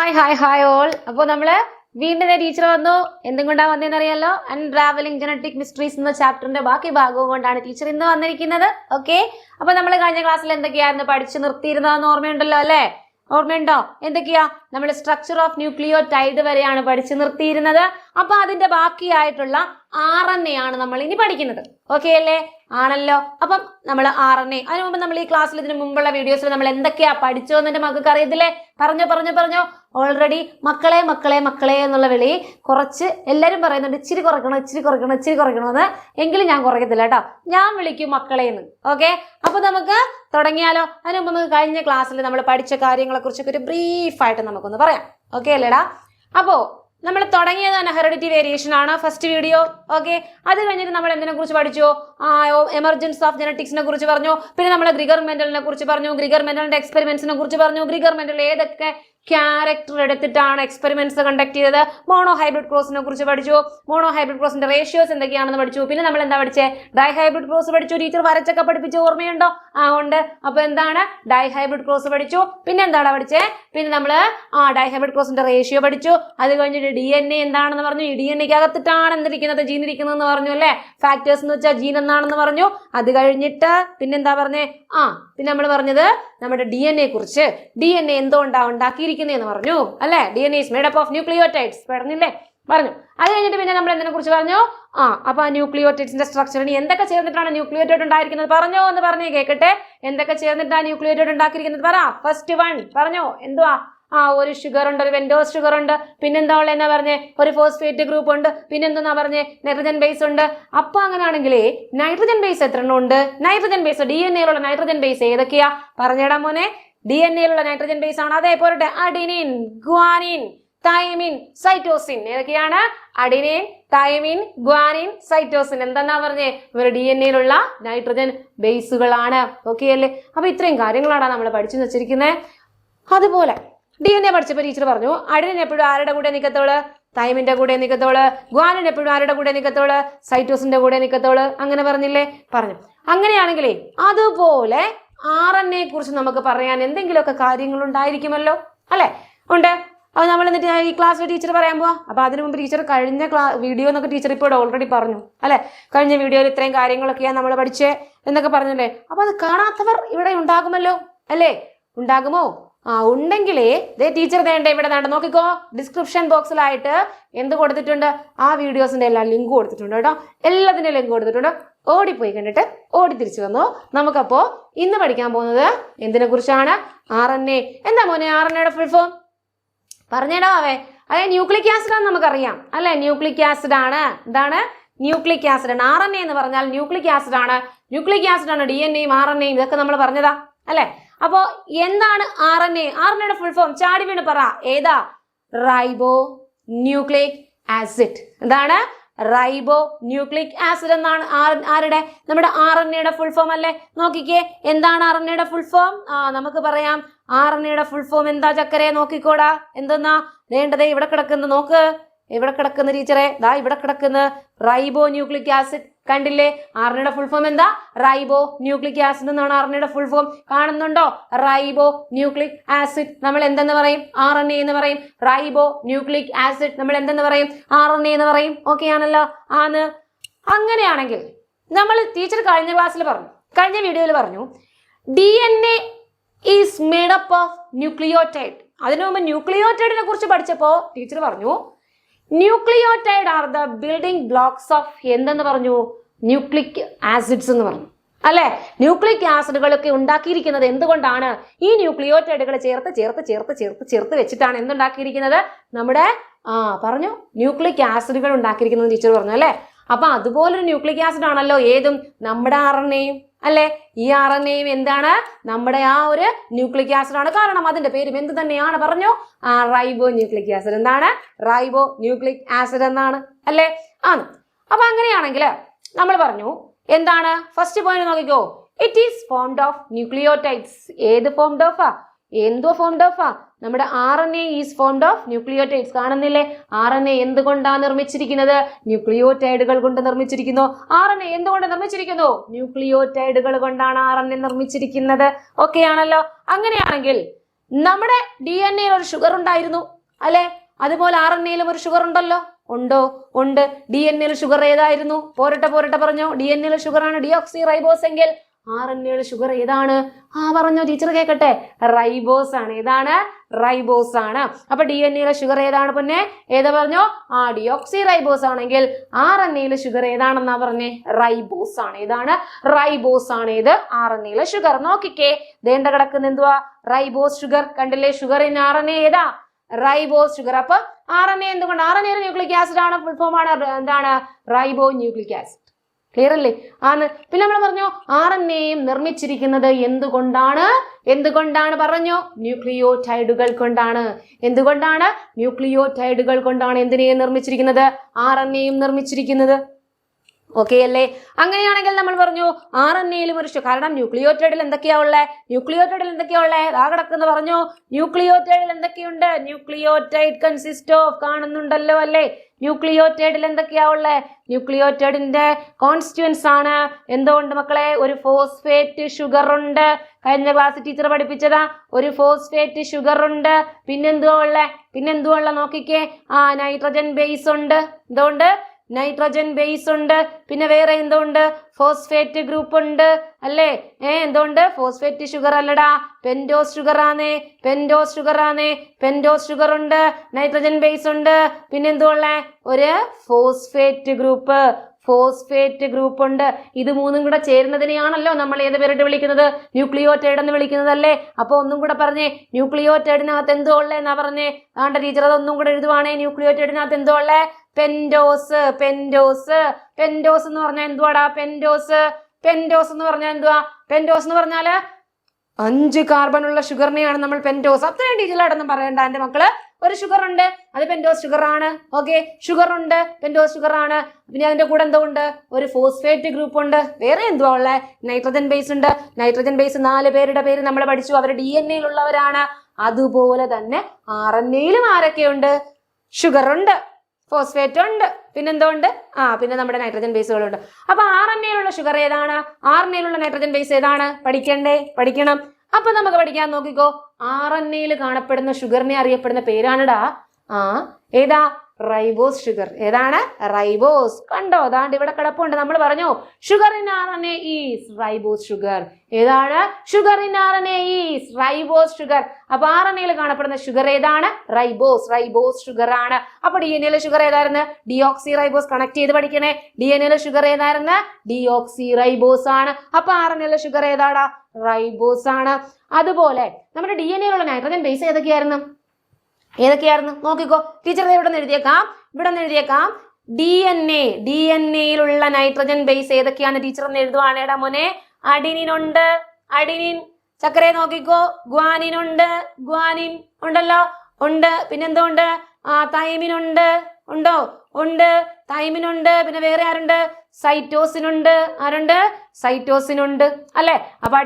Hi hi hi all അപ്പോൾ നമ്മൾ വീണ്ടും ടീച്ചർ വന്നു. എന്തും കൊണ്ടാ വന്നതെന്ന് അറിയാലോ അൺട്രാവലിംഗ് ജനറ്റിക് മിസ്റ്ററീസ് എന്ന ചാപ്റ്ററിന്റെ ബാക്കി ഭാഗവും കൊണ്ടാണ് ടീച്ചർ ഇന്ന് വന്നിരിക്കുന്നത്. ഓക്കെ അപ്പൊ നമ്മൾ കഴിഞ്ഞ ക്ലാസ്സിൽ എന്തൊക്കെയായിരുന്നു? പഠിച്ചു നിർത്തിയിരുന്നതെന്ന് ഓർമ്മയുണ്ടല്ലോ അല്ലേ? ഓർമ്മയുണ്ടോ? എന്തൊക്കെയാ? നമ്മൾ സ്ട്രക്ചർ ഓഫ് ന്യൂക്ലിയോ ടൈഡ് വരെയാണ് പഠിച്ചു നിർത്തിയിരുന്നത്. അപ്പൊ അതിന്റെ ബാക്കിയായിട്ടുള്ള ആർ എൻ എ ആണ് നമ്മൾ ഇനി പഠിക്കുന്നത്. ഓക്കെ അല്ലേ? ആണല്ലോ. അപ്പം നമ്മൾ ആർ എൻ എ അതിനു മുമ്പ് നമ്മൾ ഈ ക്ലാസ്സിൽ ഇതിനു മുമ്പുള്ള വീഡിയോസിൽ നമ്മൾ എന്തൊക്കെയാ പഠിച്ചോ എന്ന് മക്കൾക്ക് അറിയത്തില്ലേ? പറഞ്ഞോ പറഞ്ഞോ പറഞ്ഞോ. ഓൾറെഡി മക്കളെ മക്കളെ മക്കളെ എന്നുള്ള വിളി കുറച്ച് എല്ലാവരും പറയുന്നുണ്ട് ഇച്ചിരി കുറയ്ക്കണം ഇച്ചിരി കുറയ്ക്കണം ഇച്ചിരി കുറയ്ക്കണമെന്ന്. എങ്കിലും ഞാൻ കുറയ്ക്കത്തില്ല കേട്ടോ. ഞാൻ വിളിക്കും മക്കളെ എന്ന്. ഓക്കെ അപ്പൊ നമുക്ക് തുടങ്ങിയാലോ? അതിനു മുമ്പ് നമുക്ക് കഴിഞ്ഞ ക്ലാസ്സിൽ നമ്മൾ പഠിച്ച കാര്യങ്ങളെ കുറിച്ചൊക്കെ ഒരു ബ്രീഫായിട്ട് നമുക്കൊന്ന് പറയാം. ഓക്കെ അല്ലേടാ? അപ്പോ നമ്മൾ തുടങ്ങിയത് തന്നെ ഹെറിഡിറ്റി വേരിയേഷൻ ആണ്. ഫസ്റ്റ് വീഡിയോ ഓക്കെ അത് കഴിഞ്ഞിട്ട് നമ്മൾ എന്തിനെ കുറിച്ച് പഠിച്ചു? എമർജൻസ് ഓഫ് ജനറ്റിക്സിനെ കുറിച്ച് പറഞ്ഞു. പിന്നെ നമ്മൾ ഗ്രിഗർ മെന്റലിനെ കുറിച്ച് പറഞ്ഞു. ഗ്രിഗർ മെന്റലിന്റെ എക്സ്പെരിമെന്റ്സിനെ കുറിച്ച് പറഞ്ഞു. ഗ്രിഗർ മെന്റൽ ഏതൊക്കെ ക്യാരക്ടർ എടുത്തിട്ടാണ് എക്സ്പെരിമെന്റ്സ് കണ്ടക്ട് ചെയ്തത്. മോണോ ഹൈബ്രിഡ് ക്രോസിനെ കുറിച്ച് പഠിച്ചു. മോണോ ഹൈബ്രിഡ് ക്രോസിന്റെ റേഷ്യോസ് എന്തൊക്കെയാണെന്ന് പഠിച്ചു. പിന്നെ നമ്മൾ എന്താ പഠിച്ചത് ഡൈ ഹൈബ്രിഡ് ക്രോസ് പഠിച്ചു. ടീച്ചർ വരച്ചൊക്കെ പഠിപ്പിച്ച ഓർമ്മയുണ്ടോ? ആ ഉണ്ട്. അപ്പൊ എന്താണ്? ഡൈ ഹൈബ്രിഡ് ക്രോസ് പഠിച്ചു. പിന്നെ എന്താണ് പഠിച്ചേ? പിന്നെ നമ്മൾ ആ ഡൈ ഹൈബ്രിഡ് ക്രോസിന്റെ റേഷ്യോ പഠിച്ചു. അത് കഴിഞ്ഞിട്ട് ഡി എൻ എ എന്താണെന്ന് പറഞ്ഞു. ഡി എൻ എക്ക് അകത്തിട്ടാണ് എന്തിരിക്കുന്നത്? ജീൻ ഇരിക്കുന്നതെന്ന് പറഞ്ഞു അല്ലേ? ഫാക്ടേഴ്സ് എന്ന് വെച്ചാൽ ജീൻ എന്നാണെന്ന് പറഞ്ഞു. അത് കഴിഞ്ഞിട്ട് പിന്നെന്താ പറഞ്ഞേ? ആ പിന്നെ നമ്മൾ പറഞ്ഞത് നമ്മുടെ ഡി എൻ എ കുറിച്ച് ഡി എൻ എ എന്തുകൊണ്ടാണ് ഉണ്ടാക്കിയിരിക്കുന്നതെന്ന് പറഞ്ഞു. അല്ലേ? D N made made up of nucleotides പറഞ്ഞില്ലേ? പറഞ്ഞു. അത് കഴിഞ്ഞിട്ട് പിന്നെ നമ്മൾ എന്തിനെ കുറിച്ച് പറഞ്ഞു? ആ അപ്പൊ ആ ന്യൂക്ലിയോടൈഡ്സിന്റെ സ്ട്രക്ചറിന് എന്തൊക്കെ ചേർന്നിട്ടാണ് ന്യൂക്ലിയോടൈഡ് ഉണ്ടായിരിക്കുന്നത്? പറഞ്ഞോ എന്ന് പറഞ്ഞു കേൾക്കട്ടെ എന്തൊക്കെ ചേർന്നിട്ടാണ് ന്യൂക്ലിയോടൈഡ് ഉണ്ടാക്കിയിരിക്കുന്നത്? പറ. ഫസ്റ്റ് വൺ പറഞ്ഞോ. എന്തുവാ? ആ ഒരു ഷുഗർ ഉണ്ട് ഒരു വെൻഡോസ് ഷുഗർ ഉണ്ട്. പിന്നെന്താ ഉള്ളത് എന്നാ പറഞ്ഞേ? ഒരു ഫോസ്ഫേറ്റ് ഗ്രൂപ്പ് ഉണ്ട്. പിന്നെന്താ പറഞ്ഞേ? നൈട്രജൻ ബേസ് ഉണ്ട്. അപ്പൊ അങ്ങനെയാണെങ്കിൽ നൈട്രജൻ ബേസ് എത്ര ഉണ്ട്? നൈട്രജൻ ബേസ് ഡി എൻ എയിലുള്ള നൈട്രജൻ ബേസ് ഏതൊക്കെയാ? പറഞ്ഞേടാ മോനെ. ഡി എൻ എയിലുള്ള നൈട്രജൻ ബേസ് ആണ്. അതേ പോരട്ടെ അഡിനിൻ ഗ്വാനിൻ തൈമിൻ സൈറ്റോസിൻ ഏതൊക്കെയാണ്? അഡിനിൻ തൈമിൻ ഗ്വാനിൻ സൈറ്റോസിൻ എന്തെന്നാ പറഞ്ഞേ? ഇവർ ഡി എൻ എയിലുള്ള നൈട്രജൻ ബേസുകളാണ് ഓക്കെ അല്ലേ? അപ്പൊ ഇത്രയും കാര്യങ്ങളാണ് നമ്മൾ പഠിച്ചു വെച്ചിരിക്കുന്നത് അതുപോലെ ഡി എൻ എ പഠിച്ചപ്പോൾ ടീച്ചർ പറഞ്ഞു അഡിനിൻ എപ്പോഴും ആരുടെ കൂടെ നിൽക്കത്തോൾ തൈമിന്റെ കൂടെ നിൽക്കത്തോൾ ഗ്വാനിൻ എപ്പോഴും ആരുടെ കൂടെ നിൽക്കത്തോൾ സൈറ്റോസിന്റെ കൂടെ നിൽക്കത്തോൾ അങ്ങനെ പറഞ്ഞില്ലേ? പറഞ്ഞു. അങ്ങനെയാണെങ്കിലേ അതുപോലെ ആർ എൻ എ കുറിച്ച് നമുക്ക് പറയാൻ എന്തെങ്കിലുമൊക്കെ കാര്യങ്ങൾ ഉണ്ടായിരിക്കുമല്ലോ അല്ലെ? ഉണ്ട്. അപ്പോൾ നമ്മൾ എന്നിട്ട് ഈ ക്ലാസ്സിൽ ടീച്ചർ പറയാൻ പോവാ. അപ്പൊ അതിനു മുമ്പ് ടീച്ചർ കഴിഞ്ഞ ക്ലാ വീഡിയോ എന്നൊക്കെ ടീച്ചർ ഇപ്പോൾ ഓൾറെഡി പറഞ്ഞു. അല്ലെ? കഴിഞ്ഞ വീഡിയോയിൽ ഇത്രയും കാര്യങ്ങളൊക്കെയാണ് നമ്മൾ പഠിച്ചേ എന്നൊക്കെ പറഞ്ഞല്ലേ? അപ്പൊ അത് കാണാത്തവർ ഇവിടെ ഉണ്ടാകുമല്ലോ. അല്ലേ? ഉണ്ടാകുമോ? ആ ഉണ്ടെങ്കിലേ ദേ ടീച്ചർ വേണ്ട ഇവിടെ വേണ്ട നോക്കിക്കോ. ഡിസ്ക്രിപ്ഷൻ ബോക്സിലായിട്ട് എന്ത് കൊടുത്തിട്ടുണ്ട്? ആ വീഡിയോസിന്റെ എല്ലാ ലിങ്ക് കൊടുത്തിട്ടുണ്ട് കേട്ടോ. എല്ലാത്തിന്റെ ലിങ്ക് കൊടുത്തിട്ടുണ്ട്. ഓടിപ്പോയി കണ്ടിട്ട് ഓടി തിരിച്ചു വന്നു. നമുക്കപ്പോ ഇന്ന് പഠിക്കാൻ പോകുന്നത് എന്തിനെ കുറിച്ചാണ്? R N A. എന്താ മോനെ ആർ എൻ എയുടെ ഫുൾ ഫോം പറഞ്ഞേടാ അവേ അതെ ന്യൂക്ലിക് ആസിഡ് ആണ് നമുക്കറിയാം. അല്ലെ? ന്യൂക്ലിക് ആസിഡ് ആണ്. എന്താണ്? ന്യൂക്ലിക് ആസിഡ് ആണ്. ആർ എൻ എ എന്ന് പറഞ്ഞാൽ ന്യൂക്ലിക് ആസിഡ് ആണ്. ന്യൂക്ലിക് ആസിഡ് ആണ് ഡി എൻ എയും ആർ എൻ എയും. ഇതൊക്കെ നമ്മൾ പറഞ്ഞതാ. അല്ലെ? അപ്പോ എന്താണ് R N A? R N എയുടെ ഫുൾ ഫോം ചാടി വീണ് പറ. ഏതാ? റൈബോ ന്യൂക്ലിക് ആസിഡ് എന്താണ്? റൈബോ ന്യൂക്ലിക് ആസിഡ് എന്നാണ് ആരുടെ? നമ്മുടെ ആർ എൻ എയുടെ ഫുൾ ഫോം അല്ലേ? നോക്കിക്കേ എന്താണ് ആർ എൻ എയുടെ ഫുൾ ഫോം ആ നമുക്ക് പറയാം ആർ എൻ എയുടെ ഫുൾ ഫോം എന്താ ചക്കരെ? നോക്കിക്കോടാ എന്തെന്നാ? വേണ്ടതേ ഇവിടെ കിടക്കുന്ന നോക്ക്. ഇവിടെ കിടക്കുന്ന ടീച്ചറെ ദാ ഇവിടെ കിടക്കുന്ന. റൈബോ ന്യൂക്ലിക് ആസിഡ് കണ്ടില്ലേ? ആറിനയുടെ ഫുൾ ഫോം എന്താ? റൈബോ ന്യൂക്ലിക് ആസിഡ് എന്നാണ് ആറിനയുടെ ഫുൾ ഫോം കാണുന്നുണ്ടോ? റൈബോ ന്യൂക്ലിക് ആസിഡ് നമ്മൾ എന്തെന്ന് പറയും? ആർ എൻ എ എന്ന് പറയും. റൈബോ ന്യൂക്ലിക് ആസിഡ് നമ്മൾ എന്തെന്ന് പറയും? ആർ എൻ എ എന്ന് പറയും. ഓക്കെ ആണല്ലോ? ആന്ന് അങ്ങനെയാണെങ്കിൽ നമ്മൾ ടീച്ചർ കഴിഞ്ഞ ക്ലാസ്സിൽ പറഞ്ഞു. കഴിഞ്ഞ വീഡിയോയിൽ പറഞ്ഞു D N A is made up of nucleotide അതിനു മുമ്പ് ന്യൂക്ലിയോടൈഡിനെ കുറിച്ച് പഠിച്ചപ്പോൾ ടീച്ചർ പറഞ്ഞു nucleotide are the building blocks of എന്തെന്ന് പറഞ്ഞു? ന്യൂക്ലിക് ആസിഡ്സ് എന്ന് പറഞ്ഞു. അല്ലെ? ന്യൂക്ലിക് ആസിഡുകളൊക്കെ ഉണ്ടാക്കിയിരിക്കുന്നത് എന്തുകൊണ്ടാണ്? ഈ ന്യൂക്ലിയോടൈഡുകൾ ചേർത്ത് ചേർത്ത് ചേർത്ത് ചേർത്ത് ചേർത്ത് വെച്ചിട്ടാണ് എന്തുണ്ടാക്കിയിരിക്കുന്നത്? നമ്മുടെ ആ പറഞ്ഞു ന്യൂക്ലിക് ആസിഡുകൾ ഉണ്ടാക്കിയിരിക്കുന്നത് ടീച്ചർ പറഞ്ഞു അല്ലെ? അപ്പൊ അതുപോലൊരു ന്യൂക്ലിക് ആസിഡ് ആണല്ലോ ഏതും നമ്മുടെ ആർ അല്ലെ? ഈ ആർ എൻ എയും എന്താണ്? നമ്മുടെ ആ ഒരു ന്യൂക്ലിക് ആസിഡ് ആണ്. കാരണം അതിന്റെ പേരും എന്ത് തന്നെയാണ് പറഞ്ഞു? ആ റൈബോ ന്യൂക്ലിക് ആസിഡ് എന്താണ്? റൈബോ ന്യൂക്ലിക് ആസിഡ് എന്നാണ്. അല്ലെ? ആണ്. അപ്പൊ അങ്ങനെയാണെങ്കിൽ നമ്മൾ പറഞ്ഞു എന്താണ്? ഫസ്റ്റ് പോയിന്റ് നോക്കിക്കോ. It is formed of nucleotides ഏത് ഫോംഡ് ഓഫാ എന്തോ ഫോംഡ് ഓഫാ നമ്മുടെ R N A is formed of nucleotides കാണുന്നില്ലേ? ആർ എൻ എ എന്തുകൊണ്ടാണ് നിർമ്മിച്ചിരിക്കുന്നത്? ന്യൂക്ലിയോടൈഡുകൾ കൊണ്ട് നിർമ്മിച്ചിരിക്കുന്നു. ആർ എൻ എ എന്തുകൊണ്ട് നിർമ്മിച്ചിരിക്കുന്നു? ന്യൂക്ലിയോടൈഡുകൾ കൊണ്ടാണ് ആർ എൻ എ നിർമ്മിച്ചിരിക്കുന്നത്. ഓക്കെ ആണല്ലോ? അങ്ങനെയാണെങ്കിൽ നമ്മുടെ ഡി എൻ എയിൽ ഒരു ഷുഗർ ഉണ്ടായിരുന്നു അല്ലെ? അതുപോലെ ആർ എൻ എയിലും ഒരു ഷുഗർ ഉണ്ടല്ലോ? ഉണ്ടോ? ഉണ്ട്. ഡി എൻ എയിൽ ഷുഗർ ഏതായിരുന്നു? പോരട്ടെ പോരട്ടെ പറഞ്ഞോ. ഡി എൻ എയിൽ ഷുഗർ ആണ് ഡിയോക്സി റൈബോസ് എങ്കിൽ ആർ എൻ എയുടെ ഷുഗർ ഏതാണ്? ആ പറഞ്ഞോ ടീച്ചർ കേൾക്കട്ടെ റൈബോസ് ആണ്. ഏതാണ്? റൈബോസ് ആണ്. അപ്പൊ ഡി എൻ എയിലെ ഷുഗർ ഏതാണ് പിന്നെ? ഏതാ പറഞ്ഞോ? ആ ഡിയോക്സി റൈബോസ് ആണെങ്കിൽ ആർ എൻ എയിലെ ഷുഗർ ഏതാണെന്നാ പറഞ്ഞേ? റൈബോസ് ആണ്. ഏതാണ്? റൈബോസ് ആണ്. ഏത്? ആർ എൻ എയിലെ ഷുഗർ നോക്കിക്കേ. ദേണ്ട കിടക്കുന്ന എന്തുവാ? റൈബോസ് ഷുഗർ കണ്ടില്ലേ? Sugar in R N A ഏതാ? റൈബോസ് ഷുഗർ അപ്പൊ ആർ എൻ എ എന്തുകൊണ്ട്? R N A nucleic acid ആണ് ഫുൾ ഫോം ആണ്. എന്താണ്? റൈബോ ന്യൂക്ലിക് ആസിഡ് ക്ലിയർ അല്ലേ? ആന്ന്. പിന്നെ നമ്മൾ പറഞ്ഞു ആർ എൻ എയും നിർമ്മിച്ചിരിക്കുന്നത് എന്തുകൊണ്ടാണ്? എന്തുകൊണ്ടാണ് പറഞ്ഞു? ന്യൂക്ലിയോടൈഡുകൾ കൊണ്ടാണ്. എന്തുകൊണ്ടാണ്? ന്യൂക്ലിയോടൈഡുകൾ കൊണ്ടാണ് എന്തിനേയും നിർമ്മിച്ചിരിക്കുന്നത്? ആർ എൻ എയും നിർമ്മിച്ചിരിക്കുന്നത്. ഓക്കെ അല്ലേ? അങ്ങനെയാണെങ്കിൽ നമ്മൾ പറഞ്ഞു ആർ എൻ എയിലും ഒരു കാരണം ന്യൂക്ലിയോറ്റൈഡിൽ എന്തൊക്കെയാ ഉള്ളത് ന്യൂക്ലിയോറ്റൈഡിൽ എന്തൊക്കെയാ ഉള്ളത് ആ കിടക്കുന്ന പറഞ്ഞു. ന്യൂക്ലിയോറ്റൈഡിൽ എന്തൊക്കെയുണ്ട്? ന്യൂക്ലിയോറ്റൈഡ് കൺസിസ്റ്റ് ഓഫ് കാണുന്നുണ്ടല്ലോ അല്ലേ? ന്യൂക്ലിയോറ്റൈഡിൽ എന്തൊക്കെയാ ഉള്ളത് ന്യൂക്ലിയോറ്റൈഡിന്റെ കോൺസ്റ്റുവൻസ് ആണ്. എന്തുകൊണ്ട് മക്കളെ? ഒരു ഫോസ്ഫേറ്റ് ഷുഗർ ഉണ്ട്. കഴിഞ്ഞ ക്ലാസ് ടീച്ചർ പഠിപ്പിച്ചതാ. ഒരു ഫോസ്ഫേറ്റ് ഷുഗർ ഉണ്ട്. പിന്നെന്തുവാ ഉള്ളേ? പിന്നെന്തുവാ ഉള്ള? നോക്കിക്കേ. ആ നൈട്രജൻ ബേസ് ഉണ്ട്. എന്തുകൊണ്ട്? നൈട്രജൻ ബേസ് ഉണ്ട്. പിന്നെ വേറെ എന്തുണ്ട്? ഫോസ്ഫേറ്റ് ഗ്രൂപ്പ് ഉണ്ട്. അല്ലേ? ഏ എന്തുകൊണ്ട് ഫോസ്ഫേറ്റ് ഷുഗർ അല്ലടാ. പെൻഡോസ് ഷുഗർ ആണേ പെൻഡോസ് ഷുഗർ ആണേ പെൻഡോസ് ഷുഗർ ഉണ്ട്. നൈട്രജൻ ബേസ് ഉണ്ട്. പിന്നെ എന്തുള്ളേ? ഒരു ഫോസ്ഫേറ്റ് ഗ്രൂപ്പ് ഫോസ്ഫേറ്റ് ഗ്രൂപ്പ് ഉണ്ട് ഇത് മൂന്നും കൂടെ ചേരുന്നതിനെയാണല്ലോ നമ്മൾ ഏത് പേരിട്ട് വിളിക്കുന്നത്? ന്യൂക്ലിയോറ്റൈഡ് എന്ന് വിളിക്കുന്നത് അല്ലേ അപ്പൊ ഒന്നും കൂടെ പറഞ്ഞേ ന്യൂക്ലിയോറ്റൈഡിനകത്ത് എന്തോ ഉള്ളേന്നാ പറഞ്ഞേ? ആണ്ട ടീച്ചർ അതൊന്നും കൂടെ എഴുതുവാണേ ന്യൂക്ലിയോറ്റൈഡിനകത്ത് എന്തോ ഉള്ളേ? Pentose pentose. പെൻഡോസ് എന്ന് പറഞ്ഞാൽ എന്തുവാടാ? പെൻഡോസ്. പെൻഡോസ് എന്ന് പറഞ്ഞാൽ എന്തുവാ? പെൻഡോസ് എന്ന് പറഞ്ഞാൽ അഞ്ച് കാർബൺ ഉള്ള ഷുഗറിനെയാണ് നമ്മൾ പെൻഡോസ്. അത്രയും ഡീറ്റെയിൽ ആയിട്ടൊന്നും പറയണ്ട എന്റെ മക്കൾ. ഒരു ഷുഗർ ഉണ്ട് അത് പെൻഡോസ് ഷുഗർ ആണ്. ഓക്കെ ഷുഗർ ഉണ്ട് പെൻഡോസ് ഷുഗർ ആണ്. പിന്നെ അതിന്റെ കൂടെ എന്തോ ഉണ്ട്? ഒരു ഫോസ്ഫേറ്റ് ഗ്രൂപ്പ് ഉണ്ട്. വേറെ എന്തുവാ ഉള്ളത് നൈട്രജൻ ബേസ് ഉണ്ട്. നൈട്രജൻ ബേസ് നാല് പേരുടെ പേര് നമ്മൾ പഠിച്ചു. അവർ ഡി എൻ എയിലുള്ളവരാണ് അതുപോലെ തന്നെ ആർ എൻ എയിലും ആരൊക്കെയുണ്ട് ഷുഗർ ഉണ്ട്? ഫോസ്ഫേറ്റ് ഉണ്ട്. പിന്നെന്തോ ഉണ്ട്. ആ പിന്നെ നമ്മുടെ നൈട്രജൻ ബേസുകളുണ്ട് അപ്പൊ ആർ എൻ എയിലുള്ള ഷുഗർ ഏതാണ്? ആർ എൻ എയിലുള്ള നൈട്രജൻ ബേസ് ഏതാണ്? പഠിക്കണ്ടേ? പഠിക്കണം. അപ്പൊ നമുക്ക് പഠിക്കാൻ നോക്കിക്കോ. ആർ എൻ എയിൽ കാണപ്പെടുന്ന ഷുഗറിനെ അറിയപ്പെടുന്ന പേരാണിടാ. ആ ഏതാ? റൈബോസ് ഷുഗർ ഏതാണ്? റൈബോസ് കണ്ടോ? അതാണ്ട് ഇവിടെ കിടപ്പുണ്ട്. നമ്മൾ പറഞ്ഞു sugar in R N is ribose sugar ഏതാണ്? Sugar in R N is ribose sugar അപ്പൊ ആർ എൻ എയിൽ കാണപ്പെടുന്ന ഷുഗർ ഏതാണ്? റൈബോസ് റൈബോസ് ഷുഗർ ആണ്. അപ്പൊ ഡി എൻ എയിലെ ഷുഗർ ഏതായിരുന്നു? ഡിയോക്സി റൈബോസ് കണക്ട് ചെയ്ത് പഠിക്കണേ. ഡി എൻ എയിലെ ഷുഗർ ഏതായിരുന്നു? ഡിയോക്സി റൈബോസ് ആണ്. അപ്പൊ ആർ എൻ എയിലെ ഷുഗർ ഏതാടാ? റൈബോസ് ആണ്. അതുപോലെ നമ്മുടെ ഡി എൻ എയിലുള്ള നൈട്രജൻ ബേസ് ഏതൊക്കെയായിരുന്നു? ഏതൊക്കെയായിരുന്നു? നോക്കിക്കോ. ടീച്ചർ ഇവിടെ എഴുതിയേക്കാം. ഇവിടെ എഴുതിയേക്കാം. D N A D N എയിലുള്ള nitrogen base ഏതൊക്കെയാണ് ടീച്ചർ എന്ന് എഴുതുവാണേടാ മോനെ? അഡിനിൻ ഉണ്ട് അഡിനിൻ. ചക്കരയെ നോക്കിക്കോ. ഗ്വാനിൻ ഉണ്ട് ഗ്വാനിൻ. ഉണ്ടല്ലോ? ഉണ്ട്. പിന്നെന്തോ ഉണ്ട് ആ തൈമിൻ ഉണ്ട്? ഉണ്ടോ. തൈമിൻ ഉണ്ട് പിന്നെ വേറെ ആരുണ്ട്? സൈറ്റോസിൻ ഉണ്ട് ആരുണ്ട്? സൈറ്റോസിൻ ഉണ്ട് അല്ലെ? അപ്പൊ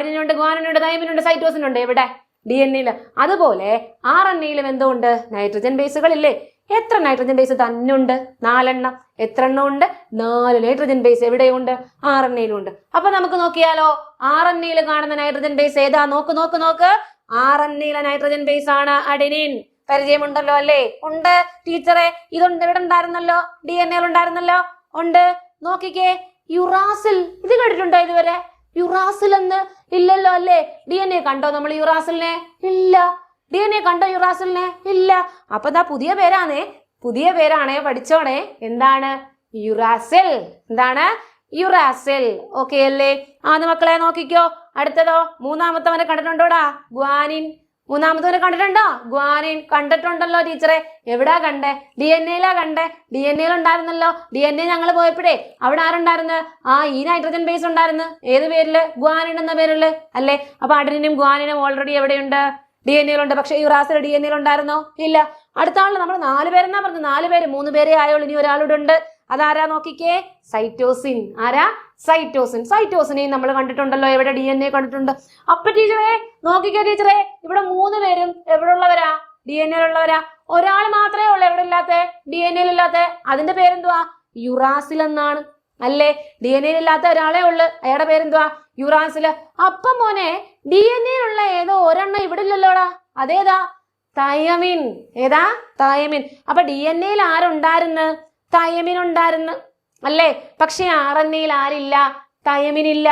തൈമിൻ ഉണ്ട് സൈറ്റോസിൻ ഉണ്ട് എവിടെ? ഡി എൻ എയിൽ അതുപോലെ ആർ എൻ എയിലും എന്തോ ഉണ്ട് നൈട്രജൻ ബേസുകളില്ലേ എത്ര നൈട്രജൻ ബേസ് തന്നുണ്ട്? നാലെണ്ണം. എത്ര എണ്ണം ഉണ്ട്? നാല് നൈട്രജൻ ബേസ് എവിടെയുണ്ട്? ആർ എൻ എയിലും ഉണ്ട് അപ്പൊ നമുക്ക് നോക്കിയാലോ? ആർ എൻ എയിൽ കാണുന്ന നൈട്രജൻ ബേസ് ഏതാ? നോക്ക് നോക്ക് നോക്ക്. ആർ എൻ എയിലെ നൈട്രജൻ ബേസ് ആണ് അഡിനിൻ പരിചയമുണ്ടല്ലോ അല്ലേ? ഉണ്ട്. ടീച്ചറെ ഇതുണ്ട്. ഇവിടെ ഉണ്ടായിരുന്നല്ലോ? ഡി എൻ എയിൽ ഉണ്ടായിരുന്നല്ലോ? ഉണ്ട്. നോക്കിക്കേ. യുറാസിൽ. ഇത് കേട്ടിട്ടുണ്ടോ ഇതുവരെ? യുറാസിൽ എന്ന് ഇല്ലല്ലോ അല്ലേ? ഡി എൻ എ കണ്ടോ നമ്മൾ യുറാസിലിനെ? ഇല്ല. ഡി എൻ എ കണ്ടോ യുറാസിലിനെ? ഇല്ല. അപ്പൊ ദാ പുതിയ പേരാണേ. പുതിയ പേരാണേ പഠിച്ചോണേ. എന്താണ്? യുറാസിൽ. എന്താണ്? യുറാസിൽ. ഓക്കെ അല്ലേ? ആന്ന് മക്കളെ നോക്കിക്കോ. അടുത്തതോ? മൂന്നാമത്തവനെ കണ്ടിട്ടുണ്ടോടാ? ഗ്വാനിൻ. മൂന്നാമത്തവനെ കണ്ടിട്ടുണ്ടോ? ഗ്വാനിൻ കണ്ടിട്ടുണ്ടല്ലോ ടീച്ചറെ. എവിടാ കണ്ടേ? ഡി എൻ എയിലാ കണ്ടേ? ഡി എൻ എയിൽ ഉണ്ടായിരുന്നല്ലോ. ഡി എൻ എ ഞങ്ങൾ പോയപ്പോഴേ അവിടെ ആരുണ്ടായിരുന്നു? ആ ഈ നൈട്രജൻ ബേസ് ഉണ്ടായിരുന്നു. ഏത് പേരിൽ? ഗ്വാനിൻ എന്ന പേരിൽ. അല്ലേ? അപ്പൊ അഡിനും ഗ്വാനിനും ഓൾറെഡി എവിടെയുണ്ട്? ഡി എൻ എയിലുണ്ട്. പക്ഷെ യുറാസിൽ ഡി എൻ എയിൽ ഉണ്ടായിരുന്നോ? ഇല്ല. അടുത്ത ആളിൽ നമ്മൾ നാല് പേരെന്നാ പറഞ്ഞു നാല് പേര്. മൂന്ന് പേരെ ആയോളൂ ഇനി ഒരാളൂടെ ഉണ്ട്. അതാരാ നോക്കിക്കേ? സൈറ്റോസിൻ. ആരാ? സൈറ്റോസിൻ. സൈറ്റോസിനെയും നമ്മൾ കണ്ടിട്ടുണ്ടല്ലോ. എവിടെ ഡി എൻ എ കണ്ടിട്ടുണ്ട്? അപ്പൊ ടീച്ചറെ നോക്കിക്കോ ടീച്ചറെ. ഇവിടെ മൂന്ന് പേരും എവിടെ ഉള്ളവരാ ഡി എൻ എയിലുള്ളവരാ ഒരാൾ മാത്രമേ ഉള്ളൂ എവിടെ ഇല്ലാത്ത ഡി എൻ എൽ ഇല്ലാത്ത അതിന്റെ പേരെന്തുവാ? യുറാസിൽ എന്നാണ്. അല്ലേ? ഡി എൻ എൽ ഇല്ലാത്ത ഒരാളെ ഉള്ളു. അയാളുടെ പേരെന്തുവാ? യുറാസിൽ. അപ്പൊ മോനെ ഡി എൻ എയിലുള്ള ഏതോ ഒരെണ്ണം ഇവിടെ ഇല്ലല്ലോടാ അതേതാ? തയമിൻ. ഏതാ? തയമിൻ. അപ്പൊ ഡി എൻ എയിൽ ആരുണ്ടായിരുന്നു? തയമിൻ ഉണ്ടായിരുന്നു. അല്ലേ? പക്ഷെ ആർ എൻ എയിൽ ആരില്ല? തയമിനില്ല.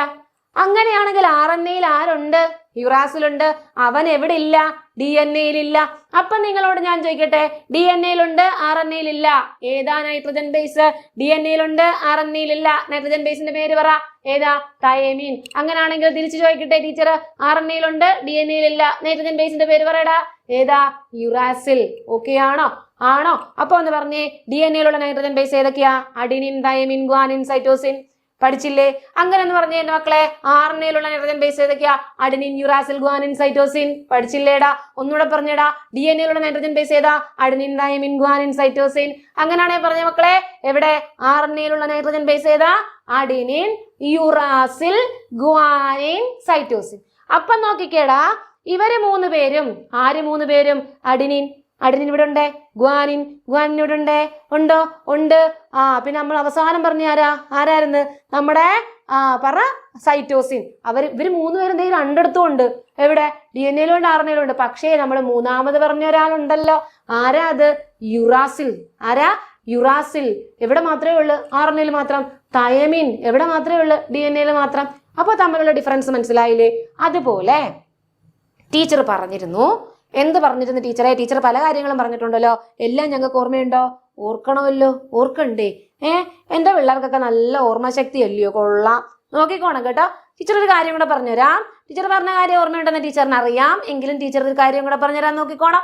അങ്ങനെയാണെങ്കിൽ ആർ എൻ എയിൽ ആരുണ്ട്? യുറാസിലുണ്ട്. അവൻ എവിടെ ഇല്ല ഡി എൻ എയിലില്ല അപ്പൊ നിങ്ങളോട് ഞാൻ ചോദിക്കട്ടെ ഡി എൻ എയിലുണ്ട് ആർ എൻ എയിലില്ല ഏതാ നൈട്രജൻ ബേസ് ഡി എൻ എയിലുണ്ട് ആർ എൻ എയിലില്ല നൈട്രജൻ ബേസിന്റെ പേര് പറ. ഏതാ? തയമീൻ അങ്ങനാണെങ്കിൽ തിരിച്ചു ചോദിക്കട്ടെ ടീച്ചർ ആർ എൻ എയിലുണ്ട് ഡി എൻ എയിലില്ല നൈട്രജൻ ബേസിന്റെ പേര് പറയടാ. ഏതാ? യുറാസിൽ ഓക്കെ ആണോ? ആണോ? അപ്പൊ ഒന്ന് പറഞ്ഞേ ഡി എൻ എയിലുള്ള നൈട്രജൻ ബേസ് ഏതൊക്കെയാ? അഡിനിൻ തയമീൻ ഗ്വാനിൻ സൈറ്റോസിൻ പഠിച്ചില്ലേ? അങ്ങനെ എന്ന് പറഞ്ഞ എന്റെ മക്കളെ ആർ നൈട്രജൻ ബേസ് ഏതൊക്കെയാ? അഡിനിൻ യുറാസിൽ ഗ്വാനിൻ സൈറ്റോസിൻ പഠിച്ചില്ലേടാ? ഒന്നുകൂടെ പറഞ്ഞേടാ. ഡി എൻ എയിലുള്ള നൈട്രജൻ ബേസ് ഏതാ? അഡിനിൻ ഡയമിൻ ഗ്വാനിൻ സൈറ്റോസിൻ അങ്ങനെയാണേ പറഞ്ഞ മക്കളെ എവിടെ? ആർ നൈട്രജൻ ബേസ് ഏതാ? അഡിനിൻ യുറാസിൽ ഗ്വാനിൻ സൈറ്റോസിൻ അപ്പൊ നോക്കിക്കേടാ ഇവർ മൂന്ന് പേരും ആര് മൂന്ന് പേരും? അഡിനിൻ അഡിനിൻ ഇവിടെ ഉണ്ട്? ഗ്വാനിൻ. ഗ്വാനിൻ ഇവിടെ ഉണ്ട്? ഉണ്ടോ? ഉണ്ട്. ആ പിന്നെ നമ്മൾ അവസാനം പറഞ്ഞ ആരാ? ആരായിരുന്നു? നമ്മുടെ ആ പറ സൈറ്റോസിൻ. അവർ ഇവർ മൂന്ന് പേരും എന്തെങ്കിലും രണ്ടിടത്തും ഉണ്ട് എവിടെ? ഡി എൻ എയിലും ഉണ്ട് ആർ എൻ എയിലും ഉണ്ട്. പക്ഷേ നമ്മൾ മൂന്നാമത് പറഞ്ഞ ഒരാളുണ്ടല്ലോ. ആരാ അത്? യുറാസിൽ. ആരാ? യുറാസിൽ. എവിടെ മാത്രമേ ഉള്ളൂ? ആർ എൻ എയിൽ മാത്രം. തയമിൻ. എവിടെ മാത്രമേ ഉള്ളൂ? ഡി എൻ എയിൽ മാത്രം. അപ്പോൾ തമ്മിലുള്ള ഡിഫറൻസ് മനസ്സിലായില്ലേ? അതുപോലെ ടീച്ചർ പറഞ്ഞിരുന്നു എന്ത് പറഞ്ഞിരുന്നു ടീച്ചറെ? ടീച്ചർ പല കാര്യങ്ങളും പറഞ്ഞിട്ടുണ്ടല്ലോ. എല്ലാം ഞങ്ങൾക്ക് ഓർമ്മയുണ്ടോ? ഓർക്കണമല്ലോ. ഓർക്കണ്ടേ. ഏ? എന്റെ പിള്ളേർക്കൊക്കെ നല്ല ഓർമ്മശക്തി അല്ലയോ കൊള്ളാം. നോക്കിക്കോണം കേട്ടോ. ടീച്ചർ ഒരു കാര്യം കൂടെ പറഞ്ഞുതരാം. ടീച്ചർ പറഞ്ഞ കാര്യം ഓർമ്മയുണ്ടെന്ന് ടീച്ചറിന് അറിയാം. എങ്കിലും ടീച്ചർ ഒരു കാര്യം കൂടെ പറഞ്ഞുതരാൻ നോക്കിക്കോണം.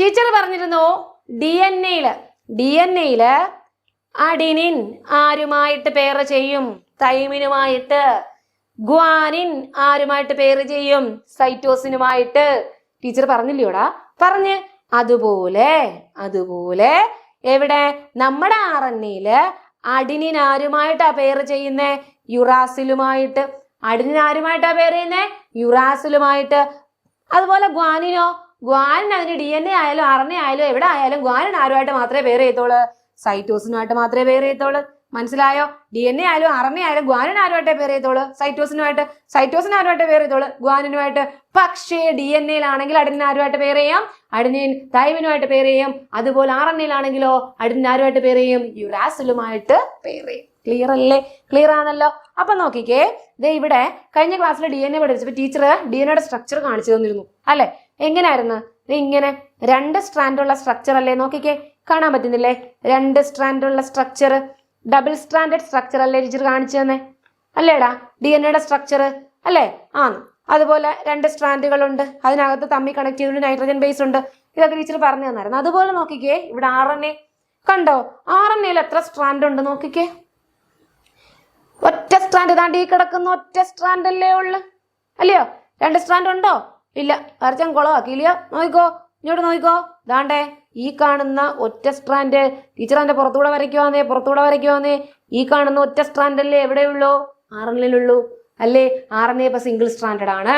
ടീച്ചർ പറഞ്ഞിരുന്നു ഡി എൻ എയിൽ ഡി എൻ എയിൽ അഡിനിൻ ആരുമായിട്ട് പേര് ചെയ്യും? തൈമിനുമായിട്ട്. ഗ്വാനിൻ ആരുമായിട്ട് പേര് ചെയ്യും? സൈറ്റോസിനുമായിട്ട്. ടീച്ചർ പറഞ്ഞില്ലയോടാ പറഞ്ഞ് അതുപോലെ അതുപോലെ എവിടെ? നമ്മുടെ ആർ എൻ എയിൽ അഡിനിൻ ആരുമായിട്ടാ പേര് ചെയ്യുന്നേ? യുറാസിലുമായിട്ട്. അഡിനിൻ ആരുമായിട്ടാ പേര് ചെയ്യുന്നേ? യുറാസിലുമായിട്ട്. അതുപോലെ ഗ്വാനിനോ? ഗ്വാനിന് അതിന് ഡി എൻ എ ആയാലും ആർ എൻ എ ആയാലും എവിടെ ആയാലും ഗ്വാനിന് ആരുമായിട്ട് മാത്രമേ പേര് ചെയ്തോളൂ സൈറ്റോസിനുമായിട്ട് മാത്രമേ പേര് ചെയ്യത്തുള്ളൂ? മനസ്സിലായോ? ഡി എൻ എ ആയാലും ആർ എൻ എ ആയാലും പേര് ചെയ്തോളൂ സൈറ്റോസിനുമായിട്ട് സൈറ്റോസിന് ആരുമായിട്ട് പേര് ചെയ്തോളൂ ഗ്വാനിനുമായിട്ട് പക്ഷേ ഡി എൻ എയിലാണെങ്കിൽ അഡിനിന് ആരുമായിട്ട് പേര് ചെയ്യാം? അഡിനിൻ തൈമിനുമായിട്ട് പേര് ചെയ്യും. അതുപോലെ ആർ എൻ എയിലാണെങ്കിലോ അഡിനിന് ആരുമായിട്ട് പേര് ചെയ്യും? യുറാസിലുമായിട്ട് പേര് ചെയ്യും. ക്ലിയർ അല്ലേ? ക്ലിയർ ആണല്ലോ. അപ്പൊ നോക്കിക്കേ ദേ ഇവിടെ കഴിഞ്ഞ ക്ലാസ്സിൽ ഡി എൻ എ പഠിച്ചപ്പോൾ ടീച്ചർ ഡി എൻ എയുടെ സ്ട്രക്ചർ കാണിച്ചു തന്നിരുന്നു. അല്ലെ? എങ്ങനെയായിരുന്നു? ഇങ്ങനെ രണ്ട് സ്ട്രാൻഡുള്ള സ്ട്രക്ചർ അല്ലേ? നോക്കിക്കേ കാണാൻ പറ്റുന്നില്ലേ? രണ്ട് സ്ട്രാൻഡുള്ള സ്ട്രക്ചർ ഡബിൾ സ്ട്രാൻഡഡ് സ്ട്രക്ചർ അല്ലേ ടീച്ചർ കാണിച്ചു തന്നെ അല്ലേടാ ഡി എൻ എയുടെ സ്ട്രക്ചർ അല്ലേ? ആണ് അതുപോലെ രണ്ട് സ്ട്രാൻഡുകളുണ്ട്. അതിനകത്ത് തമ്മി കണക്ട് ചെയ്തുകൊണ്ട് നൈട്രജൻ ബേസ് ഉണ്ട്. ഇതൊക്കെ ടീച്ചർ പറഞ്ഞു തന്നായിരുന്നു. അതുപോലെ നോക്കിക്കേ ഇവിടെ ആർ എൻ എ കണ്ടോ? ആർ എൻ എയിൽ എത്ര സ്ട്രാൻഡ് ഉണ്ട് നോക്കിക്കേ. ഒറ്റ സ്ട്രാൻഡ് ഇതാണ്ട് ഈ കിടക്കുന്ന ഒറ്റ സ്ട്രാൻഡ് അല്ലേ ഉള്ളു? അല്ലയോ? രണ്ട് സ്ട്രാൻഡ് ഉണ്ടോ? ഇല്ല. വരച്ചാൻ കുളമാക്കിയില്ലയോ നോക്കിക്കോ. ഇങ്ങോട്ട് നോക്കിക്കോ. ദാണ്ടേ ഈ കാണുന്ന ഒറ്റ സ്ട്രാൻഡ് ടീച്ചർ അതിന്റെ പുറത്തൂടെ വരയ്ക്കുവാന്നേ പുറത്തൂടെ വരയ്ക്കുവാന്നേ ഈ കാണുന്ന ഒറ്റ സ്ട്രാൻഡ് അല്ലേ എവിടെയുള്ളൂ ആർ അല്ലേ? ആർ എൻ ഇപ്പൊ സിംഗിൾ സ്ട്രാൻഡഡ് ആണ്.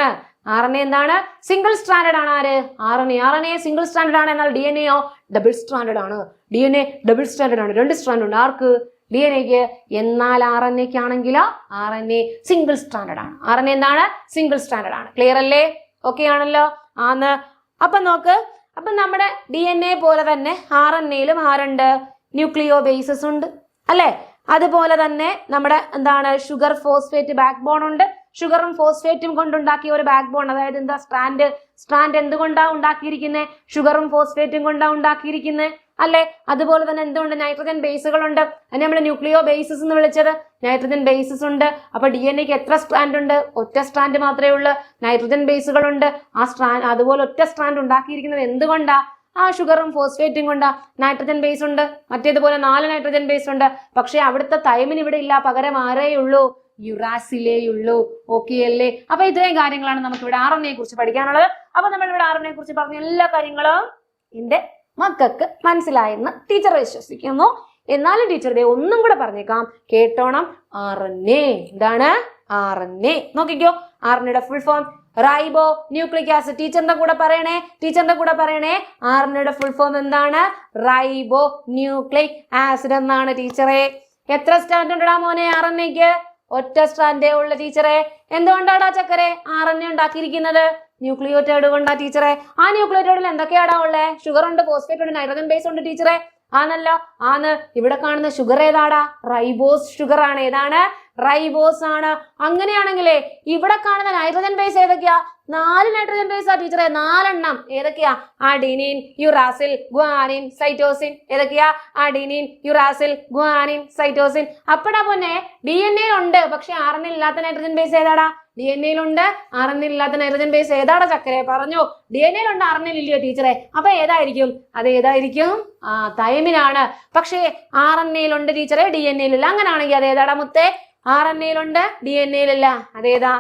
ആർ എന്താണ്? സിംഗിൾ സ്ട്രാൻഡഡ് ആണ് ആര്? ആർ എൻ സിംഗിൾ സ്ട്രാൻഡഡ് ആണ് എന്നാൽ ഡി എൻ എയോ ഡബിൾ സ്ട്രാൻഡഡ് ആണ്. D N A double stranded ആണ്. രണ്ട് സ്ട്രാൻഡ് ഉണ്ട്. ആർക്ക്? ഡി എൻ എക്ക് എന്നാൽ ആർ എൻ എക്ക് ആണെങ്കിലോ R N A single standard ആണ്. ആർ എൻ എന്താണ്? സിംഗിൾ സ്റ്റാൻഡേർഡ് ആണ്. ക്ലിയർ അല്ലേ? ഓക്കെ ആണല്ലോ? ആന്ന്. അപ്പൊ നോക്ക് അപ്പൊ നമ്മുടെ ഡി എൻ എ പോലെ തന്നെ ആർ എൻ എയിലും ആരുണ്ട് ന്യൂക്ലിയോ ബേസസ് ഉണ്ട് അല്ലേ? അതുപോലെ തന്നെ നമ്മുടെ എന്താണ് ഷുഗർ ഫോസ്ഫേറ്റ് ബാക്ക് ബോൺ ഉണ്ട് ഷുഗറും ഫോസ്ഫേറ്റും കൊണ്ടുണ്ടാക്കിയ ഒരു ബാക്ക് ബോൺ അതായത് എന്താ സ്ട്രാൻഡ് സ്ട്രാൻഡ് എന്തുകൊണ്ടാണ് ഉണ്ടാക്കിയിരിക്കുന്നത് ഷുഗറും ഫോസ്ഫേറ്റും കൊണ്ടാണ് ഉണ്ടാക്കിയിരിക്കുന്നത് അല്ലെ? അതുപോലെ തന്നെ എന്തുകൊണ്ട് നൈട്രജൻ ബേസുകളുണ്ട് അതിന് നമ്മൾ ന്യൂക്ലിയോ ബേസിസ് എന്ന് വിളിച്ചത്. നൈട്രജൻ ബേസിസ് ഉണ്ട്. അപ്പൊ ഡി എൻ എക്ക് എത്ര സ്ട്രാൻഡ് ഉണ്ട്? ഒറ്റ സ്ട്രാൻഡ് മാത്രമേ ഉള്ളൂ. നൈട്രജൻ ബേസുകളുണ്ട് ആ സ്ട്രാൻഡ് അതുപോലെ ഒറ്റ സ്ട്രാൻഡ് ഉണ്ടാക്കിയിരിക്കുന്നത് എന്തുകൊണ്ടാ? ആ ഷുഗറും ഫോസ്ഫേറ്റും കൊണ്ടാ. നൈട്രജൻ ബേസ് ഉണ്ട്. മറ്റേതുപോലെ നാല് നൈട്രജൻ ബേസ് ഉണ്ട്. പക്ഷേ അവിടുത്തെ തൈമിന് ഇവിടെ ഇല്ല. പകരം ആരേ ഉള്ളൂ. യുറാസിലേ ഉള്ളൂ. ഓക്കെ അല്ലേ? അപ്പൊ ഇത്രയും കാര്യങ്ങളാണ് നമുക്ക് ഇവിടെ ആർ കുറിച്ച് പഠിക്കാനുള്ളത്. അപ്പൊ നമ്മൾ ഇവിടെ ആർ കുറിച്ച് പറഞ്ഞ എല്ലാ കാര്യങ്ങളും എന്റെ മക്കൾക്ക് മനസ്സിലായെന്ന് ടീച്ചർ വിശ്വസിക്കുന്നു. എന്നാലും ടീച്ചർ ദേ ഒന്നും കൂടെ പറഞ്ഞേക്കാം. കേട്ടോണം ആർ എൻ എ എന്താണ്? ആർ എൻ എ നോക്കിക്കോ. ആർ എൻ എയുടെ full form ribo nucleic acid. ടീച്ചറിന്റെ കൂടെ പറയണേ. ടീച്ചറിന്റെ കൂടെ പറയണേ. ആർ എൻ എയുടെ ഫുൾ ഫോം എന്താണ്? റൈബോ ന്യൂക്ലിക് ആസിഡ് എന്നാണ് ടീച്ചറെ. എത്ര സ്റ്റാൻഡ് ഉണ്ടടാ മോനെ ആർ എൻ എക്ക് ഒറ്റ സ്റ്റാൻഡേ ഉള്ള ടീച്ചറെ. എന്തുകൊണ്ടാടാ ചക്കരെ ആർ എൻ എ ഉണ്ടാക്കിയിരിക്കുന്നത്? ന്യൂക്ലിയോറ്റൈഡ് കൊണ്ടാ ടീച്ചറെ. ആ ന്യൂക്ലിയോറ്റൈഡിൽ എന്തൊക്കെയാടാ ഉള്ളേ? ഷുഗർ ഉണ്ട് ഫോസ്ഫേറ്റ് ഉണ്ട് നൈട്രജൻ ബേസ് ഉണ്ട് ടീച്ചറെ. ആണല്ലോ ആന്ന്. ഇവിടെ കാണുന്ന ഷുഗർ ഏതാടാ? റൈബോസ് ഷുഗർ ആണ്. ഏതാണ്? റൈബോസ് ആണ്. അങ്ങനെയാണെങ്കിലേ ഇവിടെ കാണുന്ന നൈട്രജൻ ബേസ് ഏതൊക്കെയാ? നാല് നൈട്രജൻ ബേസ് ആ ടീച്ചറെ. നാലെണ്ണം. ഏതൊക്കെയാ? അഡിനിൻ യുറാസിൽ ഗ്വാനിൻ സൈറ്റോസിൻ ഏതൊക്കെയാ? അഡിനിൻ യുറാസിൽ ഗ്വാനിൻ സൈറ്റോസിൻ അപ്പടാ പൊന്നെ ഡി എൻ എ ഉണ്ട് പക്ഷെ ആർ ഇല്ലാത്ത നൈട്രജൻ ബേസ് ഏതാടാ? ഡി എൻ എയിലുണ്ട് ആർ എൻ ഇല്ലാത്ത നൈട്രജൻ ബേസ് ഏതാണ് ചക്കരെ? പറഞ്ഞു. ഡി എൻ എയിലുണ്ട് ആർ എൻ ഇല്ലയോ ടീച്ചറെ അപ്പൊ ഏതായിരിക്കും? അത് ഏതായിരിക്കും? ആ തൈമിനാണ് പക്ഷേ ആർ എൻ എയിലുണ്ട് ടീച്ചറെ ഡി എൻ എയിലില്ല അങ്ങനെയാണെങ്കിൽ അത് ഏതാടാ മുത്തേ? ആർ എൻ എയിലുണ്ട് ഡി എൻ എയിലില്ല അതേതാ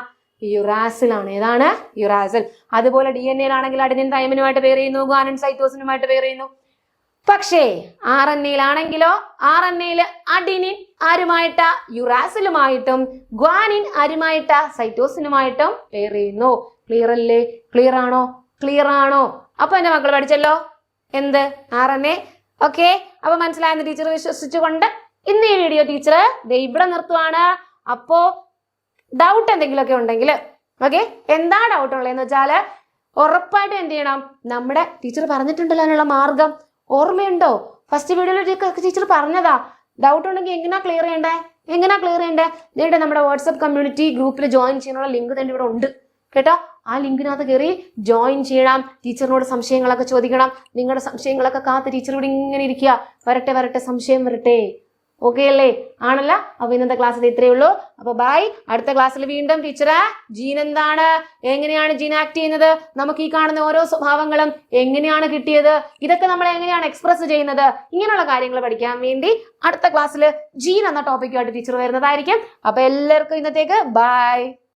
യുറാസിലാണ് ഏതാണ്? യുറാസിൽ അതുപോലെ ഡി എൻ എയിലാണെങ്കിൽ അഡിനിൻ തൈമിനുമായിട്ട് പേർ ചെയ്യുന്നു ഗാനൻ സൈറ്റോസിനുമായിട്ട് പേർ ചെയ്യുന്നു. പക്ഷേ ആർ എൻ എയിലാണെങ്കിലോ ആർ എൻ എയിൽ അഡിനിൻ ആരുമായിട്ട? യുറാസിലുമായിട്ടും ഗ്വാനിൻ ആരുമായിട്ട? സൈറ്റോസിനുമായിട്ടും പേർ ചെയ്യുന്നു. ക്ലിയർ അല്ലേ? ക്ലിയർ ആണോ? ക്ലിയർ ആണോ? അപ്പൊ എന്റെ മക്കൾ പഠിച്ചല്ലോ? എന്ത്? R N A okay. അപ്പൊ മനസ്സിലായെന്ന് ടീച്ചർ വിശ്വസിച്ചുകൊണ്ട് ഇന്ന് ഈ വീഡിയോ ടീച്ചർ ഇവിടെ നിർത്തുവാണ്. അപ്പോ ഡൗട്ട് എന്തെങ്കിലുമൊക്കെ ഉണ്ടെങ്കിൽ ഓക്കെ? എന്താ ഡൗട്ട് ഉള്ളതെന്ന് വെച്ചാൽ ഉറപ്പായിട്ടും എന്ത് ചെയ്യണം? നമ്മുടെ ടീച്ചർ പറഞ്ഞിട്ടുണ്ടല്ലോ അതിനുള്ള മാർഗം. ഓർമ്മയുണ്ടോ? ഫസ്റ്റ് വീഡിയോയിൽ ടീച്ചർ പറഞ്ഞതാ. ഡൗട്ട് ഉണ്ടെങ്കിൽ എങ്ങനെയാ ക്ലിയർ ചെയ്യണ്ടേ? എങ്ങനെയാ ക്ലിയർ ചെയ്യണ്ടേ? നേരിട്ട് നമ്മുടെ വാട്സപ്പ് കമ്മ്യൂണിറ്റി ഗ്രൂപ്പിൽ ജോയിൻ ചെയ്യാനുള്ള ലിങ്ക് തന്നെ ഇവിടെ ഉണ്ട്. കേട്ടോ? ആ ലിങ്കിനകത്ത് കയറി ജോയിൻ ചെയ്യണം. ടീച്ചറിനോട് സംശയങ്ങളൊക്കെ ചോദിക്കണം. നിങ്ങളുടെ സംശയങ്ങളൊക്കെ കാത്ത് ടീച്ചർ ഇവിടെ ഇങ്ങനെ ഇരിക്കുക. വരട്ടെ വരട്ടെ സംശയം വരട്ടെ. ഓക്കെ അല്ലേ? ആണല്ല? അപ്പൊ ഇന്നത്തെ ക്ലാസ്സിൽ ഇത്രയേ ഉള്ളൂ. അപ്പൊ ബൈ അടുത്ത ക്ലാസ്സിൽ വീണ്ടും ടീച്ചറെ ജീൻ എന്താണ്? എങ്ങനെയാണ് ജീൻ ആക്ട് ചെയ്യുന്നത്? നമുക്ക് ഈ കാണുന്ന ഓരോ സ്വഭാവങ്ങളും എങ്ങനെയാണ് കിട്ടിയത്? ഇതൊക്കെ നമ്മൾ എങ്ങനെയാണ് എക്സ്പ്രസ് ചെയ്യുന്നത്? ഇങ്ങനെയുള്ള കാര്യങ്ങൾ പഠിക്കാൻ വേണ്ടി അടുത്ത ക്ലാസ്സിൽ ജീൻ എന്ന ടോപ്പിക്കുമായിട്ട് ടീച്ചർ വരുന്നതായിരിക്കും. അപ്പൊ എല്ലാവർക്കും ഇന്നത്തേക്ക് ബൈ